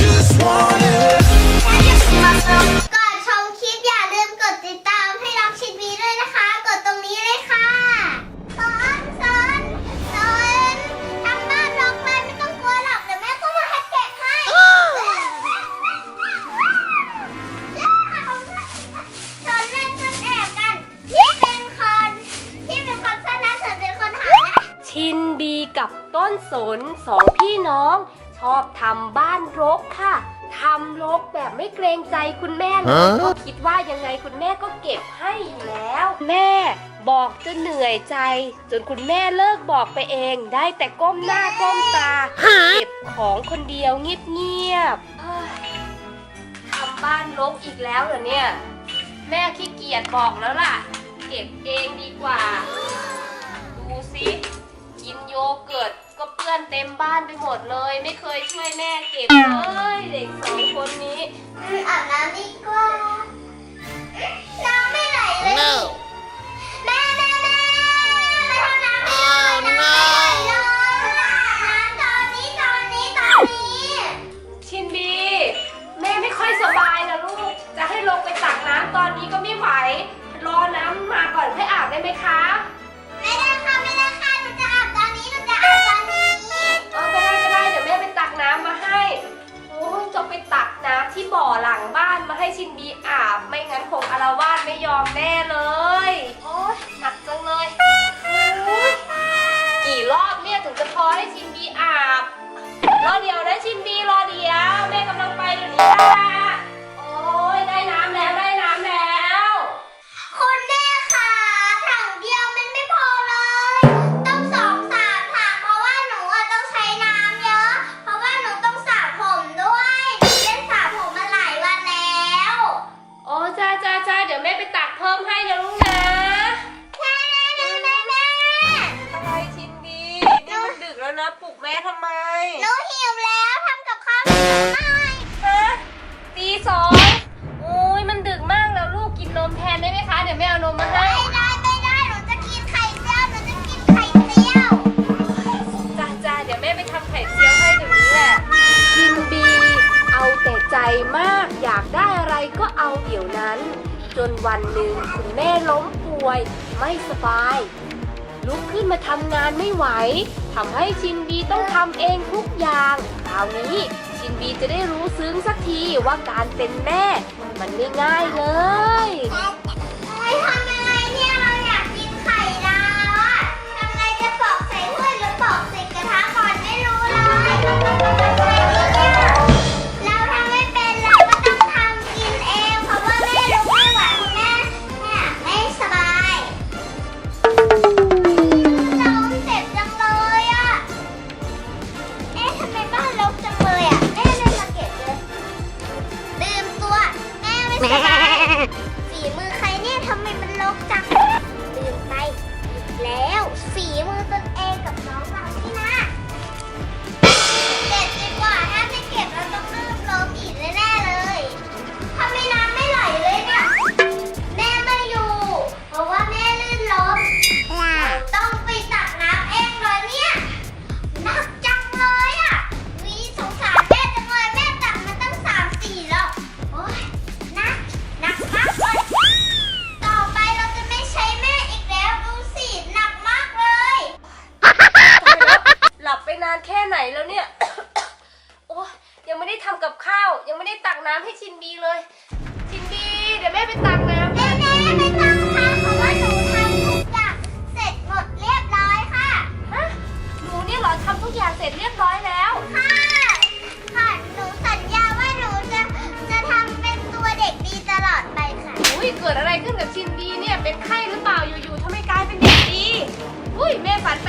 just wanna ก่อนชมคลิปอย่าลืมกดติดตามให้น้องชิดวีด้วยนะคะ กดตรงนี้เลยค่ะสอนสอนสอนทำบ้านรกเลยไม่ต้องกลัวหรอกเดี๋ยวแม่ก็มาให้แกะให้สอนเล่นสอนแอบกันที่เป็นคนที่เป็นคนชนะเสอนเป็นคนหานะ ชินบีกับต้นสนสองพี่น้อง ชอบทำบ้านรกค่ะทำรกแบบไม่เกรงใจคุณแม่เลยฮะก็คิดว่ายังไงคุณแม่ก็เก็บให้อยู่แล้ว แม่บอกจนเหนื่อยใจ จนคุณแม่เลิกบอกไปเอง ได้แต่ก้มหน้าก้มตา เก็บของคนเดียวเงียบๆเอ้ยทำบ้านรกอีกแล้วเหรอเนี่ย แม่ขี้เกียจบอกแล้วล่ะ เก็บเองดีกว่า ดูสิกินโยเกิร์ต ก็เปื้อนเต็มบ้านไปหมดเลย ไม่เคยช่วยแม่เก็บเลยเด็กสองคนนี้ อาบน้ำดีกว่า น้ำไม่ไหลเลยนี่ ยอมแน่เลย โอ้ยหนักจังเลยโอ๊ยกี่รอบเนี่ยถึงจะพอให้ชินบีอาบรอเดียวนะชินบีรอเดียวแม่กำลังไปเดี๋ยวนี้ แล้วนะปลุกแม่ทำไมหนูหิวแล้วทำกับข้าวให้หนูหน่อยฮะตีสองโอ้ยมันดึกมากแล้วลูกกินนมแทนได้ไหมคะเดี๋ยวแม่เอานมมาให้ไม่ได้ไม่ได้หนูจะกินไข่เจียวหนูจะกินไข่เจียวจ้าจ้าเดี๋ยวแม่ไปทำไข่เจียวให้เดี๋ยวนี้แหละชินบี เอาแต่ใจมากอยากได้อะไรก็เอาเดี๋ยวนั้น จนวันหนึ่งคุณแม่ล้มป่วยไม่สบาย ลุกขึ้นมาทำงานไม่ไหว ทำให้ชินบีต้องทำเองทุกอย่าง คราวนี้ชินบีจะได้รู้ซึ้งสักทีว่าการเป็นแม่ มันไม่ง่ายเลยไม่ทำ Meh. ยังไม่ได้ทำกับข้าว ยังไม่ได้ตักน้ำให้ชินบีเลย ชินบีเดี๋ยวแม่ไปตักน้ำแม่แม่ไปตักค่ะเพราะว่าหนูทำทุกอย่างเสร็จหมดเรียบร้อยค่ะฮะหนูเนี่เหรอทำทุกอย่างเสร็จเรียบร้อยแล้วค่ะค่ะหนูสัญญาว่าหนูจะจะทำเป็นตัวเด็กดีตลอดไปค่ะอุ้ยเกิดอะไรขึ้นกับชินบีเนี่ยเป็นไข้หรือเปล่าอยู่ๆทำไมกลายเป็นเด็กดีอุ้ยแม่ฝันไป